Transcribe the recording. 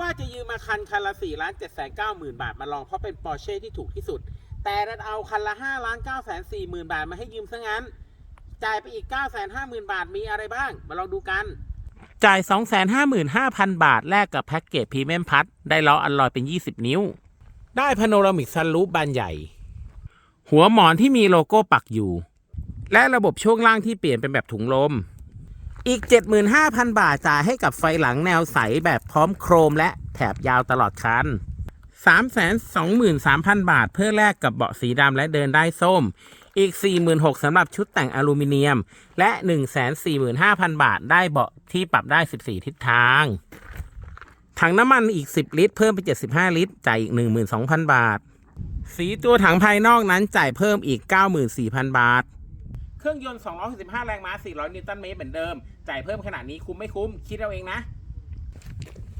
ว่าจะยืมมาคันคันละ4ล้าน7แสน9หมื่นบาทมาลองเพราะเป็นปอร์เช่ที่ถูกที่สุด แต่ดันเอาคันละ5ล้าน9แสน4หมื่นบาทมาให้ยืมซะงั้น จ่ายไปอีก 9 5 0 0 0 0 บาทมีอะไรบ้าง มาลองดูกัน จ่าย 255,000 บาท แลกกับแพ็กเกจพรีเมียมพัทได้ล้ออัลลอยเป็น 20 นิ้ว ได้พาโนรามิกซันรูปบานใหญ่ หัวหมอนที่มีโลโก้ปักอยู่ และระบบช่วงล่างที่เปลี่ยนเป็นแบบถุงลม อีก 75,000 บาทจ่ายให้กับไฟหลังแนวใสแบบพร้อมโครมและแถบยาวตลอดคัน323,000 บาท เพื่อแลกกับเบาะสีดำและเดินได้ส้ม อีก 46,000สำหรับชุดแต่งอลูมิเนียม และ 145,000 บาทได้เบาะที่ปรับได้ 14 ทิศทาง ถังน้ำมันอีก 10 ลิตร เพิ่มเป็น 75 ลิตร จ่ายอีก 12,000 บาท สีตัวถังภายนอกนั้นจ่ายเพิ่มอีก 94,000 บาท เครื่องยนต์ 265 แรงม้า 400 นิวตันเมตรเหมือนเดิม จ่ายเพิ่มขนาดนี้คุ้มไม่คุ้ม คิดเอาเองนะ